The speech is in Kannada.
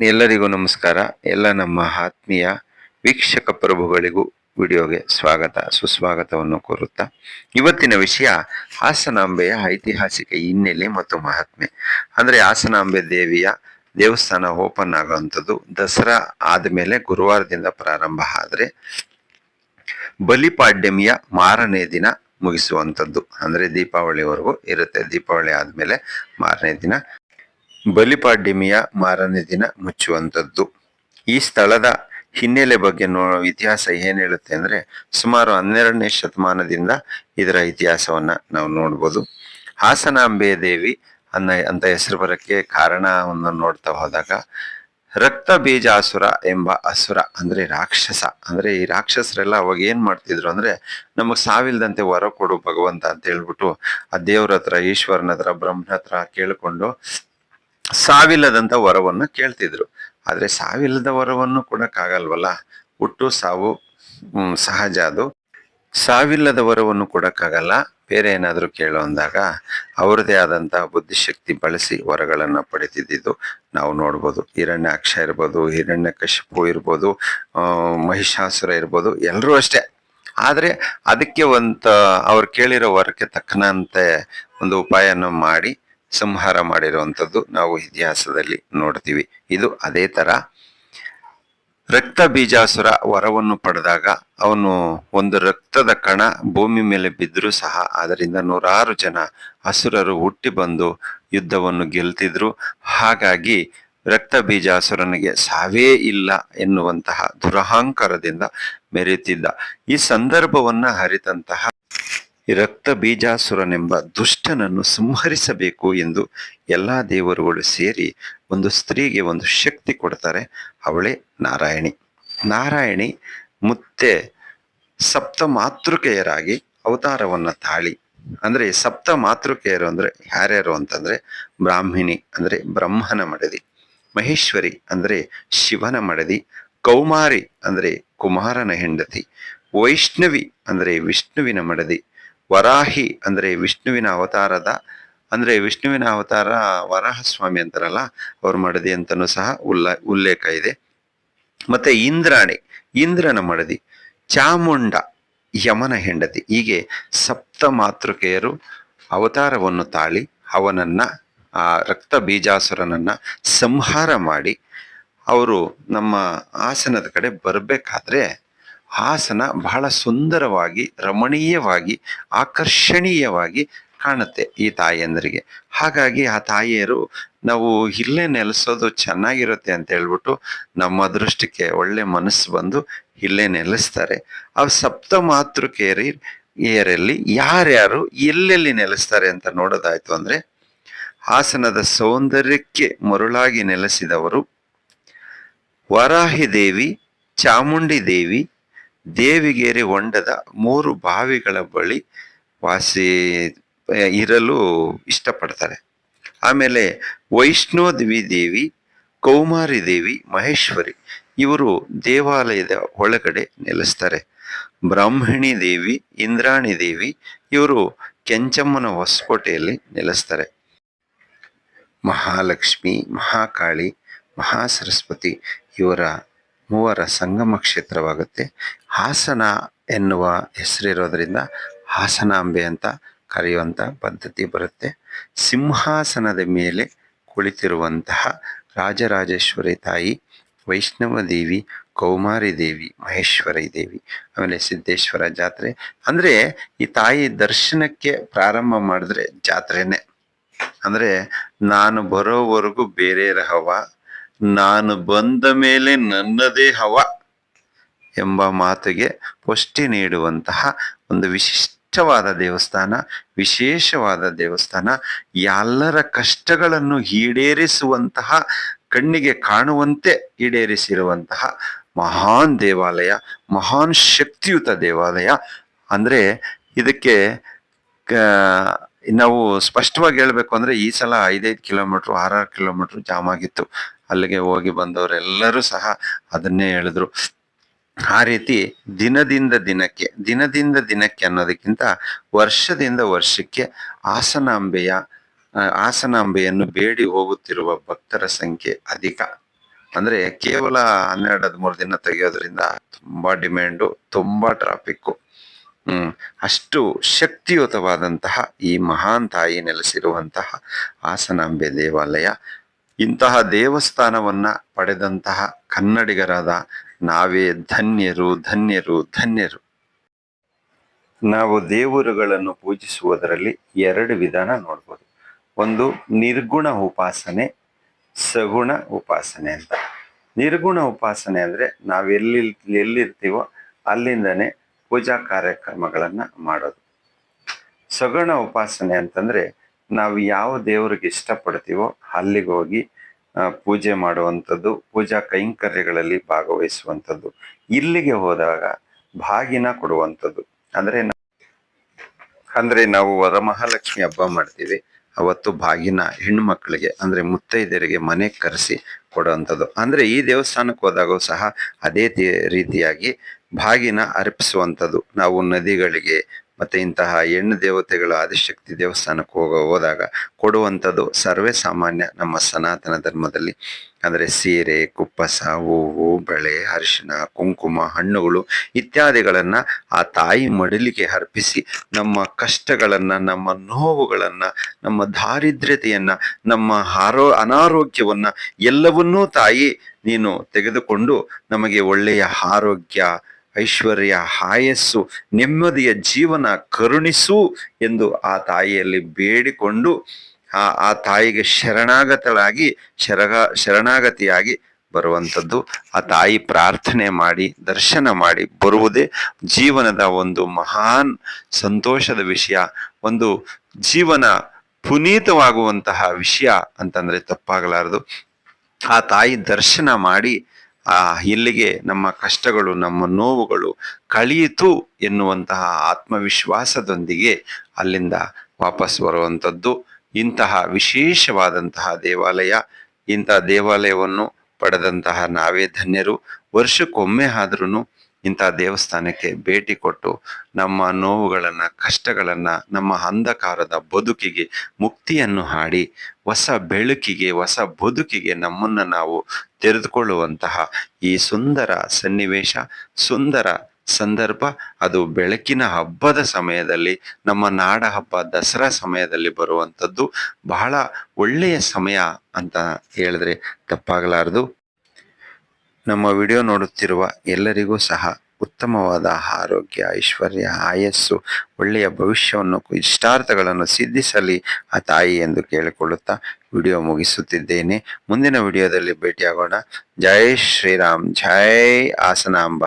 ಎಲ್ಲರಿಗೂ ನಮಸ್ಕಾರ. ಎಲ್ಲ ನಮ್ಮ ಆತ್ಮೀಯ ವೀಕ್ಷಕ ಪ್ರಭುಗಳಿಗೂ ವಿಡಿಯೋಗೆ ಸ್ವಾಗತ, ಸುಸ್ವಾಗತವನ್ನು ಕೋರುತ್ತಾ. ಇವತ್ತಿನ ವಿಷಯ ಹಾಸನಾಂಬೆಯ ಐತಿಹಾಸಿಕ ಹಿನ್ನೆಲೆ ಮತ್ತು ಮಹಾತ್ಮೆ. ಅಂದ್ರೆ ಹಾಸನಾಂಬೆ ದೇವಿಯ ದೇವಸ್ಥಾನ ಓಪನ್ ಆಗುವಂಥದ್ದು ದಸರಾ ಆದಮೇಲೆ ಗುರುವಾರದಿಂದ ಪ್ರಾರಂಭ ಆದರೆ ಬಲಿಪಾಡ್ಯಮಿಯ ಮಾರನೇ ದಿನ ಮುಗಿಸುವಂಥದ್ದು. ಅಂದ್ರೆ ದೀಪಾವಳಿವರೆಗೂ ಇರುತ್ತೆ. ದೀಪಾವಳಿ ಆದಮೇಲೆ ಮಾರನೇ ದಿನ ಬಲಿಪಾಡ್ಯಮಿಯ ಮಾರನೇ ದಿನ ಮುಚ್ಚುವಂಥದ್ದು. ಈ ಸ್ಥಳದ ಹಿನ್ನೆಲೆ ಬಗ್ಗೆ ನೋ ಇತಿಹಾಸ ಏನ್ ಹೇಳುತ್ತೆ ಅಂದ್ರೆ ಸುಮಾರು ಹನ್ನೆರಡನೇ ಶತಮಾನದಿಂದ ಇದರ ಇತಿಹಾಸವನ್ನ ನಾವು ನೋಡ್ಬೋದು. ಹಾಸನಾಂಬೆ ದೇವಿ ಅನ್ನ ಅಂತ ಹೆಸರು ಬರಕ್ಕೆ ಕಾರಣವನ್ನು ನೋಡ್ತಾ ಹೋದಾಗ ರಕ್ತ ಬೀಜಾಸುರ ಎಂಬ ಅಸುರ ಅಂದ್ರೆ ರಾಕ್ಷಸ. ಅಂದ್ರೆ ಈ ರಾಕ್ಷಸರೆಲ್ಲ ಅವಾಗ ಏನ್ ಮಾಡ್ತಿದ್ರು ಅಂದ್ರೆ ನಮಗ್ ಸಾವಿಲ್ದಂತೆ ವರ ಕೊಡು ಭಗವಂತ ಅಂತ ಹೇಳ್ಬಿಟ್ಟು ಆ ದೇವ್ರ ಹತ್ರ, ಈಶ್ವರನ ಹತ್ರ, ಬ್ರಹ್ಮನ ಹತ್ರ ಕೇಳ್ಕೊಂಡು ಸಾವಿಲ್ಲದಂತ ವರವನ್ನು ಕೇಳ್ತಿದ್ರು. ಆದರೆ ಸಾವಿಲ್ಲದ ವರವನ್ನು ಕೊಡೋಕ್ಕಾಗಲ್ವಲ್ಲ? ಹುಟ್ಟು, ಸಾವು ಸಹಜ ಅದು. ಸಾವಿಲ್ಲದ ವರವನ್ನು ಕೊಡೋಕ್ಕಾಗಲ್ಲ? ಬೇರೆ ಏನಾದರೂ ಕೇಳು ಅಂದಾಗ ಅವರದೇ ಆದಂಥ ಬುದ್ಧಿಶಕ್ತಿ ಬಳಸಿ ವರಗಳನ್ನು ಪಡಿತಿದ್ದು ನಾವು ನೋಡ್ಬೋದು. ಹಿರಣ್ಯಾಕ್ಷ ಇರ್ಬೋದು ಹಿರಣ್ಯ ಕಶಿಪು ಇರ್ಬೋದು ಮಹಿಷಾಸುರ ಇರ್ಬೋದು ಎಲ್ಲರೂ ಅಷ್ಟೇ. ಆದರೆ ಅದಕ್ಕೆ ಒಂದು ಅವ್ರು ಕೇಳಿರೋ ವರಕ್ಕೆ ತಕ್ಕನಂತೆ ಒಂದು ಉಪಾಯನ ಮಾಡಿ ಸಂಹಾರ ಮಾಡಿರುವಂಥದ್ದು ನಾವು ಇತಿಹಾಸದಲ್ಲಿ ನೋಡ್ತೀವಿ. ಇದು ಅದೇ ತರ ರಕ್ತ ಬೀಜಾಸುರ ವರವನ್ನು ಪಡೆದಾಗ ಅವನು ಒಂದು ರಕ್ತದ ಕಣ ಭೂಮಿ ಮೇಲೆ ಬಿದ್ದರೂ ಸಹ ಅದರಿಂದ ನೂರಾರು ಜನ ಅಸುರರು ಹುಟ್ಟಿ ಬಂದು ಯುದ್ಧವನ್ನು ಗೆಲ್ತಿದ್ರು. ಹಾಗಾಗಿ ರಕ್ತ ಬೀಜಾಸುರನಿಗೆ ಸಾವೇ ಇಲ್ಲ ಎನ್ನುವಂತಹ ದುರಹಂಕಾರದಿಂದ ಮೆರೆಯುತ್ತಿದ್ದ. ಈ ಸಂದರ್ಭವನ್ನ ಅರಿತಂತಹ ರಕ್ತ ಬೀಜಾಸುರನೆಂಬ ದುಷ್ಟನನ್ನು ಸಂಹರಿಸಬೇಕು ಎಂದು ಎಲ್ಲಾ ದೇವರುಗಳು ಸೇರಿ ಒಂದು ಸ್ತ್ರೀಗೆ ಒಂದು ಶಕ್ತಿ ಕೊಡ್ತಾರೆ. ಅವಳೇ ನಾರಾಯಣಿ. ನಾರಾಯಣಿ ಮತ್ತೆ ಸಪ್ತ ಮಾತೃಕೆಯರಾಗಿ ಅವತಾರವನ್ನ ತಾಳಿ. ಅಂದ್ರೆ ಸಪ್ತ ಮಾತೃಕೆಯರು ಅಂದರೆ ಯಾರ್ಯಾರು ಅಂತಂದ್ರೆ ಬ್ರಾಹ್ಮಿಣಿ ಅಂದ್ರೆ ಬ್ರಹ್ಮನ ಮಡದಿ, ಮಹೇಶ್ವರಿ ಅಂದ್ರೆ ಶಿವನ ಮಡದಿ, ಕೌಮಾರಿ ಅಂದ್ರೆ ಕುಮಾರನ ಹೆಂಡತಿ, ವೈಷ್ಣವಿ ಅಂದ್ರೆ ವಿಷ್ಣುವಿನ ಮಡದಿ ವರಾಹಿ ಅಂದರೆ ವಿಷ್ಣುವಿನ ಅವತಾರದ, ಅಂದರೆ ವಿಷ್ಣುವಿನ ಅವತಾರ ವರಾಹ ಸ್ವಾಮಿ ಅಂತಾರಲ್ಲ, ಅವ್ರು ಮಡದಿ ಅಂತಲೂ ಸಹ ಉಲ್ಲ, ಉಲ್ಲೇಖ ಇದೆ. ಮತ್ತೆ ಇಂದ್ರಾಣಿ, ಇಂದ್ರನ ಮಡದಿ, ಚಾಮುಂಡ, ಯಮನ ಹೆಂಡತಿ, ಹೀಗೆ ಸಪ್ತ ಮಾತೃಕೆಯರು ಅವತಾರವನ್ನು ತಾಳಿ ಅವನನ್ನ, ಆ ರಕ್ತ ಬೀಜಾಸುರನನ್ನ ಸಂಹಾರ ಮಾಡಿ, ಅವರು ನಮ್ಮ ಆಸನದ ಕಡೆ ಬರಬೇಕಾದ್ರೆ ಹಾಸನ ಬಹಳ ಸುಂದರವಾಗಿ, ರಮಣೀಯವಾಗಿ, ಆಕರ್ಷಣೀಯವಾಗಿ ಕಾಣುತ್ತೆ ಈ ತಾಯಿಯಂದರಿಗೆ ಹಾಗಾಗಿ ಆ ತಾಯಿಯರು, ನಾವು ಇಲ್ಲೇ ನೆಲೆಸೋದು ಚೆನ್ನಾಗಿರುತ್ತೆ ಅಂತ ಹೇಳ್ಬಿಟ್ಟು ನಮ್ಮ ಅದೃಷ್ಟಕ್ಕೆ ಒಳ್ಳೆ ಮನಸ್ಸು ಬಂದು ಇಲ್ಲೇ ನೆಲೆಸ್ತಾರೆ. ಆ ಸಪ್ತ ಮಾತೃಕೆಯರಿ ಏರಲ್ಲಿ ಯಾರ್ಯಾರು ಎಲ್ಲೆಲ್ಲಿ ನೆಲೆಸ್ತಾರೆ ಅಂತ ನೋಡೋದಾಯ್ತು ಅಂದ್ರೆ, ಹಾಸನದ ಸೌಂದರ್ಯಕ್ಕೆ ಮರುಳಾಗಿ ನೆಲೆಸಿದವರು ವರಾಹಿ ದೇವಿ, ಚಾಮುಂಡಿ ದೇವಿ ದೇವಿಗೇರಿ ಹೊಂಡದ ಮೂರು ಬಾವಿಗಳ ಬಳಿ ವಾಸಿ ಇರಲು ಇಷ್ಟಪಡ್ತಾರೆ. ಆಮೇಲೆ ವೈಷ್ಣೋದೇವಿ ದೇವಿ, ಕೌಮಾರಿ ದೇವಿ, ಮಹೇಶ್ವರಿ ಇವರು ದೇವಾಲಯದ ಒಳಗಡೆ ನೆಲೆಸ್ತಾರೆ. ಬ್ರಾಹ್ಮಣಿ ದೇವಿ, ಇಂದ್ರಾಣಿ ದೇವಿ ಇವರು ಕೆಂಚಮ್ಮನ ಹೊಸಕೋಟೆಯಲ್ಲಿ ನೆಲೆಸ್ತಾರೆ. ಮಹಾಲಕ್ಷ್ಮಿ, ಮಹಾಕಾಳಿ, ಮಹಾಸರಸ್ವತಿ ಇವರ ಮೂವರ ಸಂಗಮ ಕ್ಷೇತ್ರವಾಗುತ್ತೆ. ಹಾಸನ ಎನ್ನುವ ಹೆಸರಿರೋದ್ರಿಂದ ಹಾಸನಾಂಬೆ ಅಂತ ಕರೆಯುವಂಥ ಪದ್ಧತಿ ಬರುತ್ತೆ. ಸಿಂಹಾಸನದ ಮೇಲೆ ಕುಳಿತಿರುವಂತಹ ರಾಜರಾಜೇಶ್ವರಿ ತಾಯಿ ವೈಷ್ಣವ ದೇವಿ ಕೌಮಾರಿ ದೇವಿ, ಮಹೇಶ್ವರಿ ದೇವಿ, ಆಮೇಲೆ ಸಿದ್ದೇಶ್ವರ ಜಾತ್ರೆ. ಅಂದ್ರೆ ಈ ತಾಯಿ ದರ್ಶನಕ್ಕೆ ಪ್ರಾರಂಭ ಮಾಡಿದ್ರೆ ಜಾತ್ರೆನೆ. ಅಂದ್ರೆ ನಾನು ಬರೋವರೆಗೂ ಬೇರೆ ಹವ ನಾನು ಬಂದ ಮೇಲೆ ನನ್ನದೇ ಹವ ಎಂಬ ಮಾತಿಗೆ ಪುಷ್ಟಿ ನೀಡುವಂತಹ ಒಂದು ವಿಶಿಷ್ಟವಾದ ದೇವಸ್ಥಾನ, ವಿಶೇಷವಾದ ದೇವಸ್ಥಾನ, ಎಲ್ಲರ ಕಷ್ಟಗಳನ್ನು ಈಡೇರಿಸುವಂತಹ, ಕಣ್ಣಿಗೆ ಕಾಣುವಂತೆ ಈಡೇರಿಸಿರುವಂತಹ ಮಹಾನ್ ದೇವಾಲಯ, ಮಹಾನ್ ಶಕ್ತಿಯುತ ದೇವಾಲಯ. ಅಂದ್ರೆ ಇದಕ್ಕೆ ನಾವು ಸ್ಪಷ್ಟವಾಗಿ ಹೇಳ್ಬೇಕು ಅಂದ್ರೆ ಈ ಸಲ ಐದೈದು ಕಿಲೋಮೀಟರ್ ಆರಾರು ಕಿಲೋಮೀಟರ್ ಜಾಮ್ ಆಗಿತ್ತು. ಅಲ್ಲಿಗೆ ಹೋಗಿ ಬಂದವರೆಲ್ಲರೂ ಸಹ ಅದನ್ನೇ ಹೇಳಿದ್ರು. ಆ ರೀತಿ ದಿನದಿಂದ ದಿನಕ್ಕೆ ದಿನದಿಂದ ದಿನಕ್ಕೆ ಅನ್ನೋದಕ್ಕಿಂತ ವರ್ಷದಿಂದ ವರ್ಷಕ್ಕೆ ಹಾಸನಾಂಬೆಯ ಆಸನಾಂಬೆಯನ್ನು ಬೇಡಿ ಹೋಗುತ್ತಿರುವ ಭಕ್ತರ ಸಂಖ್ಯೆ ಅಧಿಕ. ಅಂದ್ರೆ ಕೇವಲ ಹನ್ನೆರಡು, ಹದಿಮೂರು ದಿನ ತೆಗೆಯೋದ್ರಿಂದ ತುಂಬಾ ಡಿಮ್ಯಾಂಡು, ತುಂಬಾ ಟ್ರಾಫಿಕ್ಕು ಅಷ್ಟು ಶಕ್ತಿಯುತವಾದಂತಹ ಈ ಮಹಾನ್ ತಾಯಿ ನೆಲೆಸಿರುವಂತಹ ಹಾಸನಾಂಬೆ ದೇವಾಲಯ ಇಂತಹ ದೇವಸ್ಥಾನವನ್ನ ಪಡೆದಂತಹ ಕನ್ನಡಿಗರಾದ ನಾವೇ ಧನ್ಯರು ಧನ್ಯರು ಧನ್ಯರು. ನಾವು ದೇವರುಗಳನ್ನು ಪೂಜಿಸುವುದರಲ್ಲಿ ಎರಡು ವಿಧಾನ ನೋಡ್ಬೋದು. ಒಂದು ನಿರ್ಗುಣ ಉಪಾಸನೆ, ಸಗುಣ ಉಪಾಸನೆ ಅಂತ. ನಿರ್ಗುಣ ಉಪಾಸನೆ ಅಂದ್ರೆ ನಾವೆಲ್ಲಿ ಎಲ್ಲಿರ್ತೀವೋ ಅಲ್ಲಿಂದನೇ ಪೂಜಾ ಕಾರ್ಯಕ್ರಮಗಳನ್ನು ಮಾಡೋದು. ಸಗುಣ ಉಪಾಸನೆ ಅಂತಂದ್ರೆ ನಾವು ಯಾವ ದೇವರಿಗೆ ಇಷ್ಟಪಡ್ತೀವೋ ಅಲ್ಲಿಗೆ ಹೋಗಿ ಪೂಜೆ ಮಾಡುವಂಥದ್ದು, ಪೂಜಾ ಕೈಂಕರ್ಯಗಳಲ್ಲಿ ಭಾಗವಹಿಸುವಂಥದ್ದು. ಇಲ್ಲಿಗೆ ಹೋದಾಗ ಬಾಗಿನ ಕೊಡುವಂಥದ್ದು. ಅಂದ್ರೆ ಅಂದ್ರೆ ನಾವು ವರಮಹಾಲಕ್ಷ್ಮಿ ಹಬ್ಬ ಮಾಡ್ತೀವಿ. ಅವತ್ತು ಬಾಗಿನ ಹೆಣ್ಣು ಮಕ್ಕಳಿಗೆ ಅಂದ್ರೆ ಮುತ್ತೈದೆಯರಿಗೆ ಮನೆ ಕರೆಸಿ ಕೊಡುವಂಥದ್ದು. ಅಂದ್ರೆ ಈ ದೇವಸ್ಥಾನಕ್ಕೆ ಹೋದಾಗೂ ಸಹ ಅದೇ ರೀತಿಯಾಗಿ ಬಾಗಿನ ಅರ್ಪಿಸುವಂಥದ್ದು. ನಾವು ನದಿಗಳಿಗೆ ಮತ್ತೆ ಇಂತಹ ಹೆಣ್ಣು ದೇವತೆಗಳ ಆದಿಶಕ್ತಿ ದೇವಸ್ಥಾನಕ್ಕೆ ಹೋಗ, ಹೋದಾಗ ಕೊಡುವಂಥದ್ದು ಸರ್ವೇ ಸಾಮಾನ್ಯ ನಮ್ಮ ಸನಾತನ ಧರ್ಮದಲ್ಲಿ. ಅಂದರೆ ಸೀರೆ, ಕುಪ್ಪಸ, ಹೂವು, ಬಳೆ ಅರಿಶಿನ ಕುಂಕುಮ, ಹಣ್ಣುಗಳು ಇತ್ಯಾದಿಗಳನ್ನು ಆ ತಾಯಿ ಮಡಿಲಿಗೆ ಅರ್ಪಿಸಿ ನಮ್ಮ ಕಷ್ಟಗಳನ್ನು, ನಮ್ಮ ನೋವುಗಳನ್ನು, ನಮ್ಮ ದಾರಿದ್ರ್ಯತೆಯನ್ನು, ನಮ್ಮ ಆರೋ, ಅನಾರೋಗ್ಯವನ್ನು ಎಲ್ಲವನ್ನೂ ತಾಯಿ ನೀನು ತೆಗೆದುಕೊಂಡು ನಮಗೆ ಒಳ್ಳೆಯ ಆರೋಗ್ಯ ಐಶ್ವರ್ಯ, ಹಾಯಸ್ಸು, ನೆಮ್ಮದಿಯ ಜೀವನ ಕರುಣಿಸು ಎಂದು ಆ ತಾಯಿಯಲ್ಲಿ ಬೇಡಿಕೊಂಡು ಆ ಆ ತಾಯಿಗೆ ಶರಣಾಗತಳಾಗಿ, ಶರಗ, ಶರಣಾಗತಿಯಾಗಿ ಬರುವಂಥದ್ದು. ಆ ತಾಯಿ ಪ್ರಾರ್ಥನೆ ಮಾಡಿ, ದರ್ಶನ ಮಾಡಿ ಬರುವುದೇ ಜೀವನದ ಒಂದು ಮಹಾನ್ ಸಂತೋಷದ ವಿಷಯ. ಒಂದು ಜೀವನ ಪುನೀತವಾಗುವಂತಹ ವಿಷಯ ಅಂತಂದ್ರೆ ತಪ್ಪಾಗಲಾರದು. ಆ ತಾಯಿ ದರ್ಶನ ಮಾಡಿ ಆ ಇಲ್ಲಿಗೆ ನಮ್ಮ ಕಷ್ಟಗಳು, ನಮ್ಮ ನೋವುಗಳು ಕಳೆಯಿತು ಎನ್ನುವಂತಹ ಆತ್ಮವಿಶ್ವಾಸದೊಂದಿಗೆ ಅಲ್ಲಿಂದ ವಾಪಸ್ ಬರುವಂಥದ್ದು. ಇಂತಹ ವಿಶೇಷವಾದಂತಹ ದೇವಾಲಯ, ಇಂತಹ ದೇವಾಲಯವನ್ನು ಪಡೆದಂತಹ ನಾವೇ ಧನ್ಯರು. ವರ್ಷಕ್ಕೊಮ್ಮೆ ಆದ್ರೂ ಇಂಥ ದೇವಸ್ಥಾನಕ್ಕೆ ಭೇಟಿ ಕೊಟ್ಟು ನಮ್ಮ ನೋವುಗಳನ್ನು, ಕಷ್ಟಗಳನ್ನು, ನಮ್ಮ ಅಂಧಕಾರದ ಬದುಕಿಗೆ ಮುಕ್ತಿಯನ್ನು ಹಾಡಿ, ಹೊಸ ಬೆಳಕಿಗೆ, ಹೊಸ ಬದುಕಿಗೆ ನಮ್ಮನ್ನು ನಾವು ತೆರೆದುಕೊಳ್ಳುವಂತಹ ಈ ಸುಂದರ ಸನ್ನಿವೇಶ, ಸುಂದರ ಸಂದರ್ಭ, ಅದು ಬೆಳಕಿನ ಹಬ್ಬದ ಸಮಯದಲ್ಲಿ, ನಮ್ಮ ನಾಡ ಹಬ್ಬ ದಸರಾ ಸಮಯದಲ್ಲಿ ಬರುವಂಥದ್ದು ಬಹಳ ಒಳ್ಳೆಯ ಸಮಯ ಅಂತ ಹೇಳಿದ್ರೆ ತಪ್ಪಾಗಲಾರದು. ನಮ್ಮ ವಿಡಿಯೋ ನೋಡುತ್ತಿರುವ ಎಲ್ಲರಿಗೂ ಸಹ ಉತ್ತಮವಾದ ಆರೋಗ್ಯ, ಐಶ್ವರ್ಯ, ಆಯಸ್ಸು, ಒಳ್ಳೆಯ ಭವಿಷ್ಯವನ್ನು, ಇಷ್ಟಾರ್ಥಗಳನ್ನು ಸಿದ್ಧಿಸಲಿ ಆ ತಾಯಿ ಎಂದು ಕೇಳಿಕೊಳ್ಳುತ್ತಾ ವಿಡಿಯೋ ಮುಗಿಸುತ್ತಿದ್ದೇನೆ. ಮುಂದಿನ ವಿಡಿಯೋದಲ್ಲಿ ಭೇಟಿಯಾಗೋಣ. ಜೈ ಶ್ರೀರಾಮ್, ಜೈ ಆಸನಾಂಬ